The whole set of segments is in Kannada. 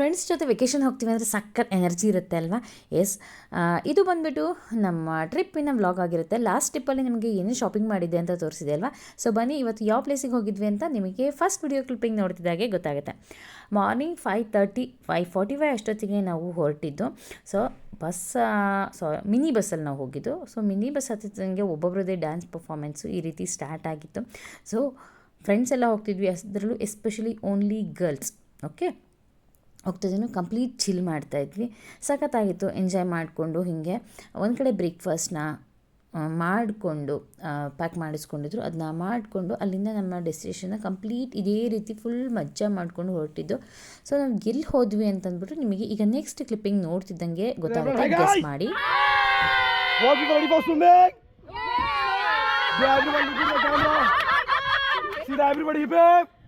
ಫ್ರೆಂಡ್ಸ್ ಜೊತೆ ವೆಕೇಷನ್ ಹೋಗ್ತೀವಿ ಅಂದರೆ ಸಖತ್ ಎನರ್ಜಿ ಇರುತ್ತೆ ಅಲ್ವಾ? ಎಸ್ ಇದು ಬಂದುಬಿಟ್ಟು ನಮ್ಮ ಟ್ರಿಪ್ಪಿನ ವ್ಲಾಗ್ ಆಗಿರುತ್ತೆ. ಲಾಸ್ಟ್ ಟ್ರಿಪ್ಪಲ್ಲಿ ನಿಮಗೆ ಏನು ಶಾಪಿಂಗ್ ಮಾಡಿದೆ ಅಂತ ತೋರಿಸಿದೆ ಅಲ್ವಾ? ಸೊ ಬನ್ನಿ, ಇವತ್ತು ಯಾವ ಪ್ಲೇಸಿಗೆ ಹೋಗಿದ್ವಿ ಅಂತ ನಿಮಗೆ ಫಸ್ಟ್ ವಿಡಿಯೋ ಕ್ಲಿಪ್ಪಿಂಗ್ ನೋಡ್ತಿದ್ದಾಗೆ ಗೊತ್ತಾಗುತ್ತೆ. Morning five thirty five forty five ಅಷ್ಟೊತ್ತಿಗೆ ನಾವು ಹೊರಟಿದ್ದು. ಸೊ ಬಸ್ ಸೊ ಮಿನಿ ಬಸ್ಸಲ್ಲಿ ನಾವು ಹೋಗಿದ್ದು. ಸೊ ಮಿನಿ ಬಸ್ ಹತ್ತಿದಂಗೆ ಒಬ್ಬೊಬ್ಬರದೇ ಡ್ಯಾನ್ಸ್ ಪರ್ಫಾರ್ಮೆನ್ಸು ಈ ರೀತಿ ಸ್ಟಾರ್ಟ್ ಆಗಿತ್ತು. ಸೊ ಫ್ರೆಂಡ್ಸ್ ಎಲ್ಲ ಹೋಗ್ತಿದ್ವಿ. ಅದರಲ್ಲೂ ಎಸ್ಪೆಷಲಿ ಓನ್ಲಿ ಗರ್ಲ್ಸ್ ಓಕೆ ಹೋಗ್ತಿದ್ದೀನಿ ಕಂಪ್ಲೀಟ್ ಚಿಲ್ ಮಾಡ್ತಾಯಿದ್ವಿ ಸಖತ್ತಾಗಿತ್ತು ಎಂಜಾಯ್ ಮಾಡಿಕೊಂಡು ಹೀಗೆ. ಒಂದು ಕಡೆ ಬ್ರೇಕ್ಫಾಸ್ಟ್ನ ಮಾಡಿಕೊಂಡು ಪ್ಯಾಕ್ ಮಾಡಿಸ್ಕೊಂಡಿದ್ರು. ಅದನ್ನ ಮಾಡಿಕೊಂಡು ಅಲ್ಲಿಂದ ನಮ್ಮ ಡೆಸ್ಟಿನೇಷನ್ನ ಕಂಪ್ಲೀಟ್ ಇದೇ ರೀತಿ ಫುಲ್ ಮಜ್ಜಾ ಮಾಡಿಕೊಂಡು ಹೊರಟಿದ್ದು. ಸೊ ನಾವು ಎಲ್ಲಿ ಹೋದ್ವಿ ಅಂತಂದ್ಬಿಟ್ಟು ನಿಮಗೆ ಈಗ ನೆಕ್ಸ್ಟ್ ಕ್ಲಿಪ್ಪಿಂಗ್ ನೋಡ್ತಿದ್ದಂಗೆ ಗೊತ್ತಾಗುತ್ತೆ. ಗೆಸ್ ಮಾಡಿ. everybody people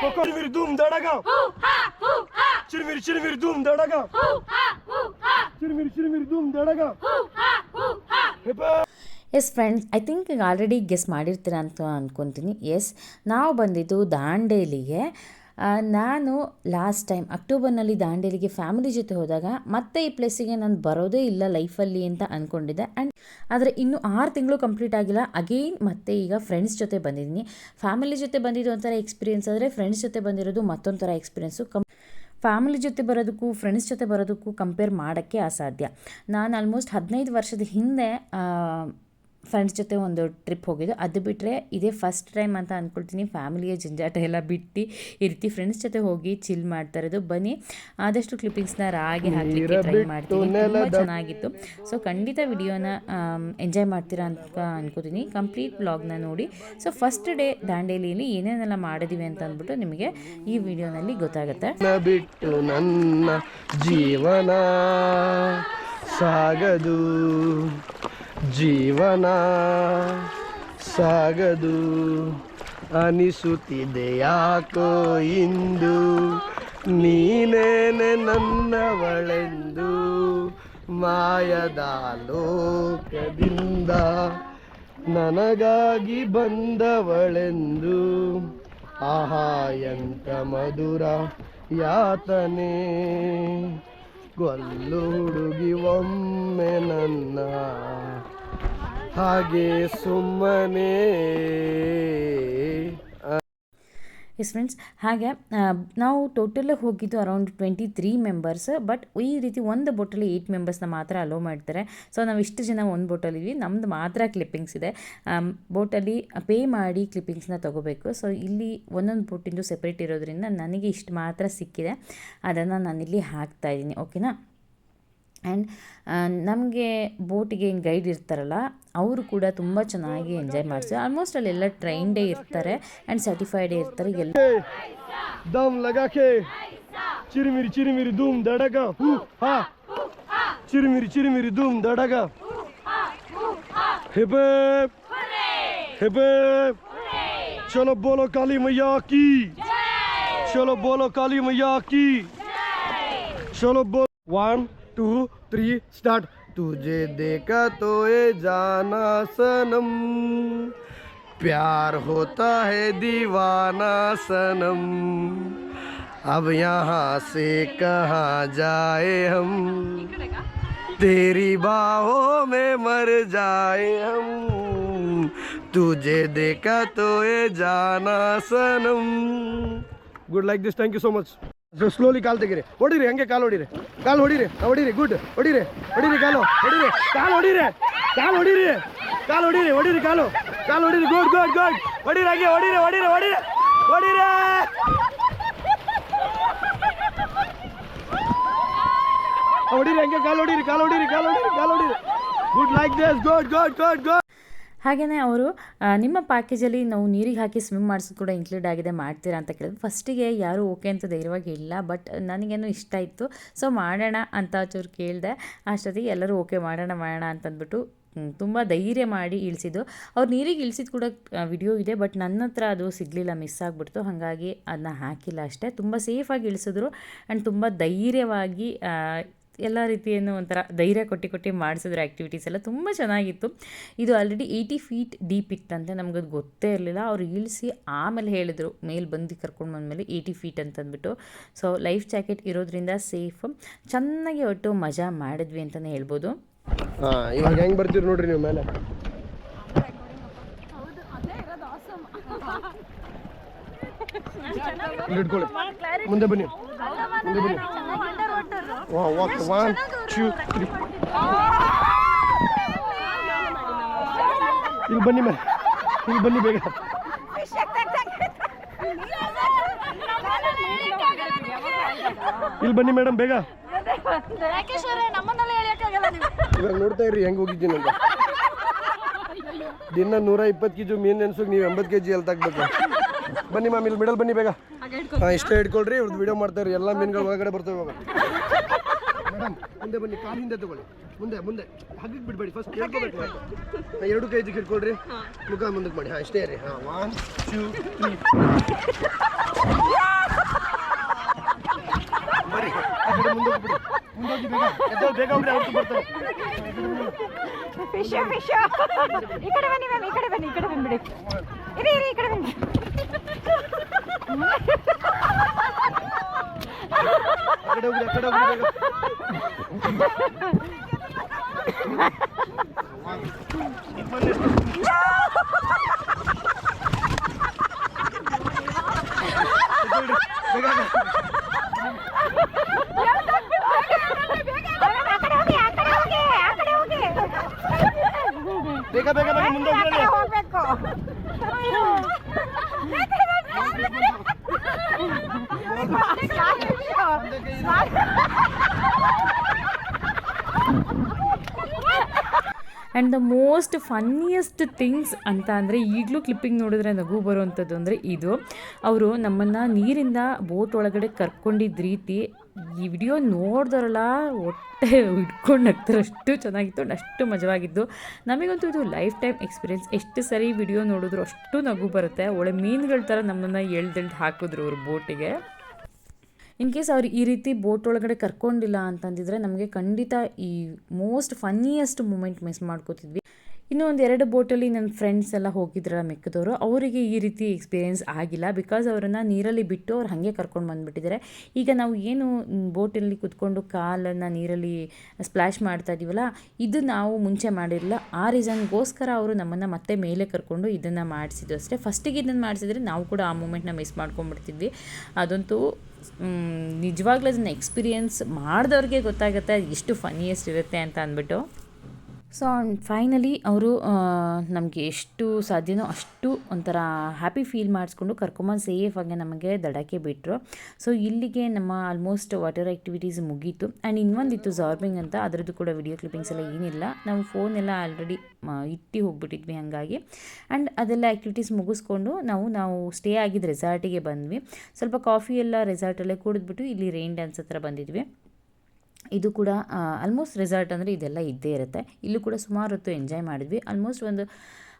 Coco, chirvir dum dadaga. Chirvir chirvir dum dadaga. Chirvir chirvir dum dadaga. Hepa. Yes friends I think ಈಗ ಆಲ್ರೆಡಿ ಗೆಸ್ ಮಾಡಿರ್ತೀರ ಅಂತ ಅಂದ್ಕೊತೀನಿ ಎಸ್ ನಾವು ಬಂದಿದ್ದು ದಾಂಡೇಲಿಗೆ ನಾನು ಲಾಸ್ಟ್ ಟೈಮ್ ಅಕ್ಟೋಬರ್ನಲ್ಲಿ ದಾಂಡೇಲಿಗೆ ಫ್ಯಾಮಿಲಿ ಜೊತೆ ಹೋದಾಗ ಮತ್ತೆ ಈ ಪ್ಲೇಸಿಗೆ ನಾನು ಬರೋದೇ ಇಲ್ಲ ಲೈಫಲ್ಲಿ ಅಂತ ಅಂದ್ಕೊಂಡಿದ್ದೆ ಆ್ಯಂಡ್ ಆದರೆ ಇನ್ನೂ ಆರು ತಿಂಗಳು ಕಂಪ್ಲೀಟ್ ಆಗಿಲ್ಲ. ಅಗೇನ್ ಮತ್ತೆ ಈಗ ಫ್ರೆಂಡ್ಸ್ ಜೊತೆ ಬಂದಿದ್ದೀನಿ. ಫ್ಯಾಮಿಲಿ ಜೊತೆ ಬಂದಿದ್ದು ಒಂಥರ ಎಕ್ಸ್ಪೀರಿಯೆನ್ಸ್ ಆದರೆ ಫ್ರೆಂಡ್ಸ್ ಜೊತೆ ಬಂದಿರೋದು ಮತ್ತೊಂಥರ ಎಕ್ಸ್ಪೀರಿಯೆನ್ಸು ಕಮ್ ಫ್ಯಾಮಿಲಿ ಜೊತೆ ಬರೋದಕ್ಕೂ ಫ್ರೆಂಡ್ಸ್ ಜೊತೆ ಬರೋದಕ್ಕೂ ಕಂಪೇರ್ ಮಾಡೋಕ್ಕೆ ಅಸಾಧ್ಯ. ನಾನು ಆಲ್ಮೋಸ್ಟ್ ಹದಿನೈದು ವರ್ಷದ ಹಿಂದೆ ಫ್ರೆಂಡ್ಸ್ ಜೊತೆ ಒಂದು ಟ್ರಿಪ್ ಹೋಗಿದ್ದು. ಅದು ಬಿಟ್ಟರೆ ಇದೇ ಫಸ್ಟ್ ಟೈಮ್ ಅಂತ ಅಂದ್ಕೊಳ್ತೀನಿ ಫ್ಯಾಮಿಲಿಯ ಜಂಜಾಟ ಎಲ್ಲ ಬಿಟ್ಟು ಈ ರೀತಿ ಫ್ರೆಂಡ್ಸ್ ಜೊತೆ ಹೋಗಿ ಚಿಲ್ ಮಾಡ್ತಾ ಇರೋದು. ಬನ್ನಿ ಆದಷ್ಟು ಕ್ಲಿಪ್ಪಿಂಗ್ಸ್ನ ರಾಗಿ ಹಾಕಲಿಕ್ಕೆ ಟ್ರೈ ಮಾಡ್ತೀನಿ. ತುಂಬ ಚೆನ್ನಾಗಿತ್ತು. ಸೊ ಖಂಡಿತ ವಿಡಿಯೋನ ಎಂಜಾಯ್ ಮಾಡ್ತೀರಾ ಅಂತ ಅನ್ಕೋತೀನಿ. ಕಂಪ್ಲೀಟ್ ಬ್ಲಾಗ್ನ ನೋಡಿ. ಸೊ ಫಸ್ಟ್ ಡೇ ದಾಂಡೇಲಿಯಲ್ಲಿ ಏನೇನೆಲ್ಲ ಮಾಡಿದೀವಿ ಅಂತ ಅಂದ್ಬಿಟ್ಟು ನಿಮಗೆ ಈ ವಿಡಿಯೋನಲ್ಲಿ ಗೊತ್ತಾಗುತ್ತೆ. ಬಿಟ್ಟು ನನ್ನ ಜೀವನ ಸಾಗದು. ಜೀವನ ಸಾಗದು ಅನಿಸುತ್ತಿದೆ ಯಾಕೋ ಇಂದು ನೀನೇನೆ ನನ್ನವಳೆಂದು ಮಾಯದ ಲೋಕದಿಂದ ನನಗಾಗಿ ಬಂದವಳೆಂದು ಆಹಾ ಎಂತ ಮಧುರ ಯಾತನೆ ಗೊಲ್ಲು ಹುಡುಗಿ ಒಮ್ಮೆ ನನ್ನ ಹಾಗೆ ಸುಮ್ಮನೆ. ಎಸ್ ಫ್ರೆಂಡ್ಸ್ ಹಾಗೆ ನಾವು ಟೋಟಲ್ ಹೋಗಿದ್ದು around twenty three members but ಈ ರೀತಿ ಒಂದು ಬೋಟಲ್ಲಿ ಏಯ್ಟ್ ಮೆಂಬರ್ಸ್ನ ಮಾತ್ರ ಅಲೋ ಮಾಡ್ತಾರೆ. ಸೊ ನಾವು ಇಷ್ಟು ಜನ ಒಂದು ಬೋಟಲ್ಲಿದ್ವಿ ನಮ್ಮದು ಮಾತ್ರ ಕ್ಲಿಪ್ಪಿಂಗ್ಸ್ ಇದೆ. ಬೋಟಲ್ಲಿ ಪೇ ಮಾಡಿ ಕ್ಲಿಪ್ಪಿಂಗ್ಸ್ನ ತೊಗೋಬೇಕು. ಸೊ ಇಲ್ಲಿ ಒಂದೊಂದು ಬೋಟಿಂದು ಸೆಪ್ರೇಟ್ ಇರೋದ್ರಿಂದ ನನಗೆ ಇಷ್ಟು ಮಾತ್ರ ಸಿಕ್ಕಿದೆ. ಅದನ್ನು ನಾನಿಲ್ಲಿ ಹಾಕ್ತಾ ಇದ್ದೀನಿ. ಓಕೆನಾ ಆ್ಯಂಡ್ ನಮಗೆ ಬೋಟಿಗೆ ಏನು ಗೈಡ್ ಇರ್ತಾರಲ್ಲ, ಅವರು ಕೂಡ ತುಂಬ ಚೆನ್ನಾಗಿ ಎಂಜಾಯ್ ಮಾಡಿಸಿ ಆಲ್ಮೋಸ್ಟ್ ಅಲ್ಲೆಲ್ಲ ಟ್ರೈನ್ಡೇ ಇರ್ತಾರೆ ಆ್ಯಂಡ್ ಸರ್ಟಿಫೈಡೇ ಇರ್ತಾರೆ ಎಲ್ಲ. ದಮ್ ಲಗಾಕೆ. ಚಿರಿಮಿರಿ ಚಿರಿಮಿರಿ ಧೂಮ್ ದಡಗ ಚಿರಿಮಿರಿ ಚಿರಿಮಿರಿ ಧೂಮ್ ದಡಗ. ಹೆಬೆ ಹೆಬೆ ಚಲೋ ಬೋಲೋ ಕಾಲಿ ಮಯ್ಯಾ ಕಿ. ಚಲೋ ಬೋಲೋ ಕಾಲಿ ಮಯ್ಯಾ ಕಿ. ಚಲೋ ಬೋಲ್. One two, three, start. तुझे देखा तो ये जाना सनम प्यार होता है दीवाना सनम अब यहाँ से कहाँ जाए हम? तेरी बाहों में मर जाए हम। तुझे देखा तो ये जाना सनम good like this thank you so much slowly ಕಾಲ್ ತೆಗೀರಿ. ಹೊಡಿರಿ ಹಂಗೆ ಕಾಲು ಹೊಡಿರಿ. ಕಾಲು ಹೊಡಿರಿ ಹಾ, ಹೊಡಿರಿ ಗುಡ್. ಹೊಡಿರಿ ಹೊಡಿರಿ ಕಾಲು ಹೊಡಿರಿ. ಕಾಲು ಹೊಡಿರಿ ಕಾಲು ಹೊಡಿರಿ. ಕಾಲು ಹೊಡಿರಿ ಹೊಡಿರಿ ಕಾಲು. ಕಾಲು ಹೊಡಿರಿ ಗುಡ್ ಗುಡ್ ಗುಡ್. ಹೊಡಿರಿ ಹಂಗೆ ಹೊಡಿರಿ ಹೊಡಿರಿ ಹೊಡಿರಿ. ಹೊಡಿರಿ. ಹಾ, ಹೊಡಿರಿ ಹಂಗೆ ಕಾಲು ಹೊಡಿರಿ ಕಾಲು ಹೊಡಿರಿ ಕಾಲು ಹೊಡಿರಿ ಕಾಲು ಹೊಡಿರಿ. Good like this good good good good ಹಾಗೆಯೇ ಅವರು ನಿಮ್ಮ ಪ್ಯಾಕೇಜಲ್ಲಿ ನಾವು ನೀರಿಗೆ ಹಾಕಿ ಸ್ವಿಮ್ ಮಾಡಿಸೋದು ಕೂಡ ಇನ್ಕ್ಲೂಡ್ ಆಗಿದೆ, ಮಾಡ್ತೀರಾ ಅಂತ ಕೇಳಿದ್ರು. ಫಸ್ಟಿಗೆ ಯಾರೂ ಓಕೆ ಅಂತ ಧೈರ್ಯವಾಗಿ ಇಲ್ಲ ಬಟ್ ನನಗೇನು ಇಷ್ಟ ಇತ್ತು. ಸೊ ಮಾಡೋಣ ಅಂತ ಚೂರು ಕೇಳಿದೆ, ಅಷ್ಟೊತ್ತಿಗೆ ಎಲ್ಲರೂ ಓಕೆ ಮಾಡೋಣ ಮಾಡೋಣ ಅಂತಂದ್ಬಿಟ್ಟು ತುಂಬ ಧೈರ್ಯ ಮಾಡಿ ಇಳಿಸಿದ್ದು. ಅವ್ರು ನೀರಿಗೆ ಇಳಿಸಿದ ಕೂಡ ವಿಡಿಯೋ ಇದೆ ಬಟ್ ನನ್ನ ಹತ್ರ ಅದು ಸಿಗಲಿಲ್ಲ ಮಿಸ್ ಆಗಿಬಿಡ್ತು. ಹಾಗಾಗಿ ಅದನ್ನ ಹಾಕಿಲ್ಲ ಅಷ್ಟೇ. ತುಂಬ ಸೇಫಾಗಿ ಇಳಿಸಿದ್ರು ಆ್ಯಂಡ್ ತುಂಬ ಧೈರ್ಯವಾಗಿ ಎಲ್ಲ ರೀತಿಯನ್ನು ಒಂಥರ ಧೈರ್ಯ ಕೊಟ್ಟು ಕೊಟ್ಟು ಮಾಡಿಸಿದ್ರು ಆ್ಯಕ್ಟಿವಿಟೀಸ್ ಎಲ್ಲ ತುಂಬ ಚೆನ್ನಾಗಿತ್ತು. ಇದು ಆಲ್ರೆಡಿ ಏಯ್ಟಿ ಫೀಟ್ ಡೀಪ್ ಇತ್ತಂತೆ ನಮಗದು ಗೊತ್ತೇ ಇರಲಿಲ್ಲ. ಅವ್ರು ಇಳಿಸಿ ಆಮೇಲೆ ಹೇಳಿದರು ಮೇಲೆ ಬಂದು ಕರ್ಕೊಂಡು ಬಂದಮೇಲೆ ಏಯ್ಟಿ ಫೀಟ್ ಅಂತಂದ್ಬಿಟ್ಟು. ಸೊ ಲೈಫ್ ಜಾಕೆಟ್ ಇರೋದ್ರಿಂದ ಸೇಫ್ ಚೆನ್ನಾಗಿ ಒಟ್ಟು ಮಜಾ ಮಾಡಿದ್ವಿ ಅಂತಲೇ ಹೇಳ್ಬೋದು. ಇವಾಗ ಹೆಂಗೆ ಬರ್ತೀರಿ ನೋಡ್ರಿ ನೀವು ಮೇಲೆ? ಇಟ್ಕೊಳ್ಳಿ. ಮುಂದೆ ಬನ್ನಿ. ಮುಂದೆ ಬನ್ನಿ. ಒನ್ ಟೂ ತ್ರೀ ಇಲ್ಲಿ ಬನ್ನಿ ಮೇಲೆ ಇಲ್ಲಿ ಬನ್ನಿ ಬೇಗ. ಇಲ್ಲಿ ಬನ್ನಿ ಮೇಡಮ್, ಬೇಗ. ಇವಾಗ ನೋಡ್ತಾ ಇರಿ ಹೆಂಗ್ ಹೋಗಿದ್ದೀನಿ ಅಂತ. ದಿನ ನೂರ ಇಪ್ಪತ್ತು ಕೆಜಿ ಮೀನು ನೀವ್ ನೀವು ಎಂಬತ್ತು ಕೆಜಿ ಎಲ್ಲಿ ತಗ್ಬೇಕು ಬನ್ನಿ ಮ್ಯಾಮ್ ಇಲ್ಲಿ ಮಿಡಲ್ ಬನ್ನಿ ಬೇಗ. ಹಾಂ ಇಷ್ಟೇ ಇಟ್ಕೊಳ್ರಿ ಇವ್ರದ್ದು ವಿಡಿಯೋ ಮಾಡ್ತಾ ಇರಿ. ಎಲ್ಲ ಮೀನುಗಳು ಒಳಗಡೆ ಬರ್ತವೆ ಇವಾಗ. ಮೇಡಮ್ ಮುಂದೆ ಬನ್ನಿ ಕಾಲು ಹಿಂದೆ ತಗೊಳ್ಳಿ ಮುಂದೆ ಮುಂದೆ. ಹಗ್ಗಕ್ಕೆ ಬಿಡಬೇಡಿ ಫಸ್ಟ್ ಹೇಳ್ಕೊಬೇಕು ಹಾಂ ಎರಡು ಕೆ ಇದಕ್ಕೆ ಇಟ್ಕೊಳ್ರಿ ಮುಖ ಮುಂದಕ್ಕೆ ಮಾಡಿ. ಹಾಂ ಇಷ್ಟೇ ರೀ. ಹಾಂ ಒನ್ ಟೂ ತ್ರೀ ಬರ್ರಿ. ಹೋಗಿ ಬೇಗ. ಎದ್ದೋಗಿ ಬೇಗ ಹೋಗ್ರಿ ಅವ್ರು ಬರ್ತಾರೆ. ಫಿಶ್ ಫಿಶ್ ಈ ಕಡೆ ಬನ್ನಿ ಮ್ಯಾಮ್ ಈ ಕಡೆ ಬನ್ನಿ ಈ ಕಡೆ ಬಂದ್ಬಿಡಿ. ಇರಿ ಇರಿ ಈ ಕಡೆ ಬನ್ನಿ ಆ ಕಡೆ ಹೋಗ್ರಿ ಆ ಕಡೆ ಹೋಗ್ರಿ ಬೇಗ ಬೇಗ ಆ ಕಡೆ ಹೋಗಿ ಆ ಕಡೆ ಹೋಗಿ ಆ ಕಡೆ ಹೋಗಿ ಬೇಗ ಬೇಗ ಬನ್ನಿ ಮುಂದೆ ಆ ಹೋಗಿ ಕಡೆ ಹೋಗ್ಬೇಕು and the most funniest things ಅಂತ ಅಂದರೆ ಈಗಲೂ ಕ್ಲಿಪ್ಪಿಂಗ್ ನೋಡಿದ್ರೆ ನಗು ಬರುವಂಥದ್ದು ಅಂದರೆ ಇದು. ಅವರು ನಮ್ಮನ್ನು ನೀರಿಂದ ಬೋಟ್ ಒಳಗಡೆ ಕರ್ಕೊಂಡಿದ್ದ ರೀತಿ ಈ ವಿಡಿಯೋ ನೋಡಿದ್ರಲ್ಲ ಹೊಟ್ಟೆ ಹಿಡ್ಕೊಂಡು ನಗ್ತಾರೆ. ಅಷ್ಟು ಚೆನ್ನಾಗಿತ್ತು ಅಷ್ಟು ಮಜವಾಗಿದ್ದು. ನಮಗಂತೂ ಇದು ಲೈಫ್ ಟೈಮ್ ಎಕ್ಸ್ಪೀರಿಯೆನ್ಸ್ ಎಷ್ಟು ಸರಿ ವಿಡಿಯೋ ನೋಡಿದ್ರು ಅಷ್ಟು ನಗು ಬರುತ್ತೆ. ಒಳ್ಳೆ ಮೀನುಗಳ ಥರ ನಮ್ಮನ್ನು ಎಳ್ದೆಳ್ದು ಹಾಕಿದ್ರು ಅವ್ರ ಬೋಟಿಗೆ ಇನ್ ಕೇಸ್ ಅವ್ರು ಈ ರೀತಿ ಬೋಟ್ ಒಳಗಡೆ ಕರ್ಕೊಂಡಿಲ್ಲ ಅಂತಂದಿದ್ರೆ ನಮಗೆ ಖಂಡಿತ ಈ ಮೋಸ್ಟ್ ಫನ್ನಿಯೆಸ್ಟ್ ಮೂಮೆಂಟ್ ಮಿಸ್ ಮಾಡ್ಕೋತಿದ್ವಿ. ಇನ್ನು ಒಂದು ಎರಡು ಬೋಟಲ್ಲಿ ನನ್ನ ಫ್ರೆಂಡ್ಸ್ ಎಲ್ಲ ಹೋಗಿದ್ರಲ್ಲ ಮೆಕ್ಕದವರು, ಅವರಿಗೆ ಈ ರೀತಿ ಎಕ್ಸ್ಪೀರಿಯೆನ್ಸ್ ಆಗಿಲ್ಲ. ಬಿಕಾಸ್ ಅವರನ್ನು ನೀರಲ್ಲಿ ಬಿಟ್ಟು ಅವ್ರು ಹಾಗೆ ಕರ್ಕೊಂಡು ಬಂದುಬಿಟ್ಟಿದ್ದಾರೆ ಈಗ ನಾವು ಏನು ಬೋಟಲ್ಲಿ ಕುತ್ಕೊಂಡು ಕಾಲನ್ನು ನೀರಲ್ಲಿ ಸ್ಪ್ಲಾಶ್ ಮಾಡ್ತಾ ಇದೀವಲ್ಲ, ಇದು ನಾವು ಮುಂಚೆ ಮಾಡಿರಲಿಲ್ಲ. ಆ ರೀಸನ್ಗೋಸ್ಕರ ಅವರು ನಮ್ಮನ್ನು ಮತ್ತೆ ಮೇಲೆ ಕರ್ಕೊಂಡು ಇದನ್ನು ಮಾಡಿಸಿದ್ದು ಅಷ್ಟೇ. ಫಸ್ಟಿಗೆ ಇದನ್ನು ಮಾಡಿಸಿದ್ರೆ ನಾವು ಕೂಡ ಆ ಮೂಮೆಂಟ್ನ ಮಿಸ್ ಮಾಡ್ಕೊಂಡ್ಬಿಡ್ತಿದ್ವಿ. ಅದಂತೂ ನಿಜವಾಗ್ಲೂ ಅದನ್ನು ಎಕ್ಸ್ಪೀರಿಯೆನ್ಸ್ ಮಾಡಿದವ್ರಿಗೆ ಗೊತ್ತಾಗುತ್ತೆ ಎಷ್ಟು ಫನ್ನಿಯೆಸ್ಟ್ ಇರುತ್ತೆ ಅಂತ ಅಂದ್ಬಿಟ್ಟು. ಸೊ ಫೈನಲಿ ಅವರು ನಮಗೆ ಎಷ್ಟು ಸಾಧ್ಯನೋ ಅಷ್ಟು ಒಂಥರ ಹ್ಯಾಪಿ ಫೀಲ್ ಮಾಡಿಸ್ಕೊಂಡು ಕರ್ಕೊಂಬಂದು ಸೇಫಾಗಿ ನಮಗೆ ದಡಕ್ಕೆ ಬಿಟ್ಟರು ಸೊ ಇಲ್ಲಿಗೆ ನಮ್ಮ ಆಲ್ಮೋಸ್ಟ್ ವಾಟರ್ ಆ್ಯಕ್ಟಿವಿಟೀಸ್ ಮುಗೀತು. ಆ್ಯಂಡ್ ಇನ್ನೊಂದಿತ್ತು ಜಾರ್ಬಿಂಗ್ ಅಂತ. ಅದರದ್ದು ಕೂಡ ವಿಡಿಯೋ ಕ್ಲಿಪ್ಪಿಂಗ್ಸ್ ಎಲ್ಲ ಏನಿಲ್ಲ. ನಾವು ಫೋನೆಲ್ಲ ಆಲ್ರೆಡಿ ಇಟ್ಟು ಹೋಗ್ಬಿಟ್ಟಿದ್ವಿ ಹಾಗಾಗಿ. ಆ್ಯಂಡ್ ಅದೆಲ್ಲ ಆ್ಯಕ್ಟಿವಿಟೀಸ್ ಮುಗಿಸ್ಕೊಂಡು ನಾವು ನಾವು ಸ್ಟೇ ಆಗಿದ್ದ ರೆಸಾರ್ಟಿಗೆ ಬಂದ್ವಿ. ಸ್ವಲ್ಪ ಕಾಫಿ ಎಲ್ಲ ರೆಸಾರ್ಟಲ್ಲೇ ಕುಡಿದ್ಬಿಟ್ಟು ಇಲ್ಲಿ ರೈನ್ ಡ್ಯಾನ್ಸ್ ಹತ್ರ ಬಂದಿದ್ವಿ. ಇದು ಕೂಡ ಆಲ್ಮೋಸ್ಟ್ ರೆಸಾರ್ಟ್ ಅಂದರೆ ಇದೆಲ್ಲ ಇದ್ದೇ ಇರುತ್ತೆ. ಇಲ್ಲೂ ಕೂಡ ಸುಮಾರು ಹೊತ್ತು ಎಂಜಾಯ್ ಮಾಡಿದ್ವಿ. ಆಲ್ಮೋಸ್ಟ್ ಒಂದು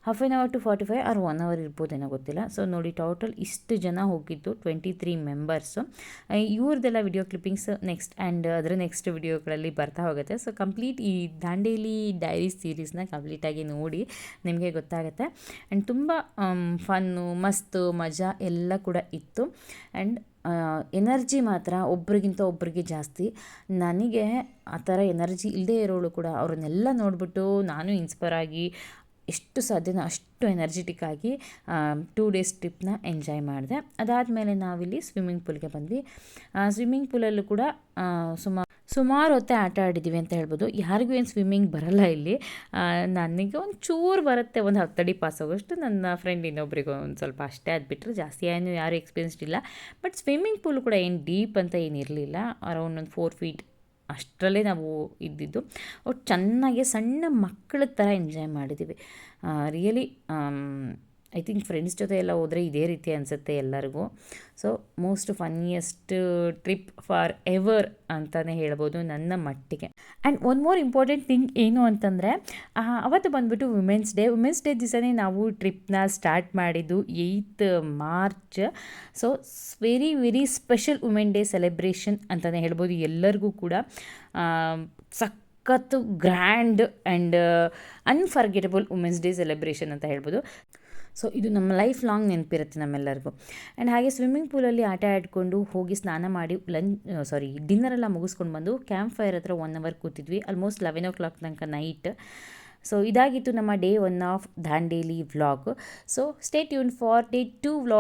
half an hour to forty five or one hour ಇರ್ಬೋದೇನೋ ಗೊತ್ತಿಲ್ಲ. ಸೊ ನೋಡಿ ಟೋಟಲ್ ಇಷ್ಟು ಜನ ಹೋಗಿದ್ದು ಟ್ವೆಂಟಿ ತ್ರೀ ಮೆಂಬರ್ಸು ಇವ್ರದ್ದೆಲ್ಲ ವಿಡಿಯೋ ಕ್ಲಿಪ್ಪಿಂಗ್ಸ್ ನೆಕ್ಸ್ಟ್ ಆ್ಯಂಡ್ ಅದರ ನೆಕ್ಸ್ಟ್ ವಿಡಿಯೋಗಳಲ್ಲಿ ಬರ್ತಾ ಹೋಗುತ್ತೆ. ಸೊ ಕಂಪ್ಲೀಟ್ ಈ ದಾಂಡೇಲಿ ಡೈರಿ ಸೀರೀಸ್ನ ಕಂಪ್ಲೀಟಾಗಿ ನೋಡಿ ನಿಮಗೆ ಗೊತ್ತಾಗುತ್ತೆ. ಆ್ಯಂಡ್ ತುಂಬ ಫನ್ನು ಮಸ್ತು, ಮಜಾ ಎಲ್ಲ ಕೂಡ ಇತ್ತು. ಆ್ಯಂಡ್ ಎನರ್ಜಿ ಮಾತ್ರ ಒಬ್ರಿಗಿಂತ ಒಬ್ರಿಗೆ ಜಾಸ್ತಿ. ನನಗೆ ಆ ಥರ ಎನರ್ಜಿ ಇಲ್ಲದೇ ಇರೋಳು ಕೂಡ ಅವ್ರನ್ನೆಲ್ಲ ನೋಡಿಬಿಟ್ಟು ನಾನು ಇನ್ಸ್ಪೈರ್ ಆಗಿ ಎಷ್ಟು ಸಾಧ್ಯನೋ ಅಷ್ಟು ಎನರ್ಜೆಟಿಕ್ ಆಗಿ ಟೂ ಡೇಸ್ ಟ್ರಿಪ್ನ ಎಂಜಾಯ್ ಮಾಡಿದೆ. ಅದಾದಮೇಲೆ ನಾವಿಲ್ಲಿ ಸ್ವಿಮ್ಮಿಂಗ್ ಪೂಲ್ಗೆ ಬಂದ್ವಿ. ಸ್ವಿಮ್ಮಿಂಗ್ ಪೂಲಲ್ಲೂ ಕೂಡ ಸುಮಾರು ಸುಮಾರು ಹೊತ್ತೆ ಆಟ ಆಡಿದ್ದೀವಿ ಅಂತ ಹೇಳ್ಬೋದು. ಯಾರಿಗೂ ಏನು ಸ್ವಿಮ್ಮಿಂಗ್ ಬರಲ್ಲ ಇಲ್ಲಿ. ನನಗೆ ಒಂದು ಚೂರು ಬರುತ್ತೆ, ಒಂದು ಹತ್ತಡಿ ಪಾಸ್ ಆಗೋಷ್ಟು ನನ್ನ ಫ್ರೆಂಡ್ ಇನ್ನೊಬ್ರಿಗೆ ಒಂದು ಸ್ವಲ್ಪ ಅಷ್ಟೇ ಅದು ಬಿಟ್ಟರೆ ಜಾಸ್ತಿ ಏನು ಯಾರು ಎಕ್ಸ್ಪೀರಿಯನ್ಸ್ಡ್ ಇಲ್ಲ. ಬಟ್ ಸ್ವಿಮ್ಮಿಂಗ್ ಪೂಲ್ ಕೂಡ ಏನು ಡೀಪ್ ಅಂತ ಏನಿರಲಿಲ್ಲ ಅರೌಂಡ್ ಒಂದು ಫೋರ್ ಫೀಟ್ ಅಷ್ಟರಲ್ಲೇ ನಾವು ಇದ್ದಿದ್ದು. ಒಟ್ಟು ಚೆನ್ನಾಗಿ ಸಣ್ಣ ಮಕ್ಕಳ ಥರ ಎಂಜಾಯ್ ಮಾಡಿದ್ದೀವಿ. ರಿಯಲಿ ಐ ಥಿಂಕ್ ಫ್ರೆಂಡ್ಸ್ ಜೊತೆ ಎಲ್ಲ ಹೋದರೆ ಇದೇ ರೀತಿ ಅನಿಸುತ್ತೆ ಎಲ್ಲರಿಗೂ. So most funniest trip forever ಅಂತಲೇ ಹೇಳ್ಬೋದು ನನ್ನ ಮಟ್ಟಿಗೆ. And one more important thing ಏನು ಅಂತಂದರೆ ಅವತ್ತು ಬಂದುಬಿಟ್ಟು ವುಮೆನ್ಸ್ ಡೇ ವುಮೆನ್ಸ್ ಡೇ ದಿವಸನೇ ನಾವು ಟ್ರಿಪ್ನ ಸ್ಟಾರ್ಟ್ ಮಾಡಿದ್ದು eighth March so very very special women day celebration ಅಂತಲೇ ಹೇಳ್ಬೋದು ಎಲ್ಲರಿಗೂ ಕೂಡ. ಸಕ್ ಸಖತ್ತು grand and unforgettable women's day celebration ಅಂತ ಹೇಳ್ಬೋದು. ಸೊ ಇದು ನಮ್ಮ ಲೈಫ್ ಲಾಂಗ್ ನೆನಪಿರುತ್ತೆ ನಮ್ಮೆಲ್ಲರಿಗೂ. ಆ್ಯಂಡ್ ಹಾಗೆ ಸ್ವಿಮ್ಮಿಂಗ್ ಪೂಲಲ್ಲಿ ಆಟ ಆಡಿಕೊಂಡು ಹೋಗಿ ಸ್ನಾನ ಮಾಡಿ ಲಂಚ್ ಸಾರಿ ಡಿನ್ನರೆಲ್ಲ ಮುಗಿಸ್ಕೊಂಡು ಬಂದು ಕ್ಯಾಂಪ್ ಫೈರ್ ಹತ್ರ ಒನ್ ಅವರ್ ಕೂತಿದ್ವಿ. ಆಲ್ಮೋಸ್ಟ್ ಲೆವೆನ್ ಓ ಕ್ಲಾಕ್ ತನಕ ನೈಟ್ ಸೊ ಇದಾಗಿತ್ತು ನಮ್ಮ day one of Dandeli vlog so stay tune for day two vlog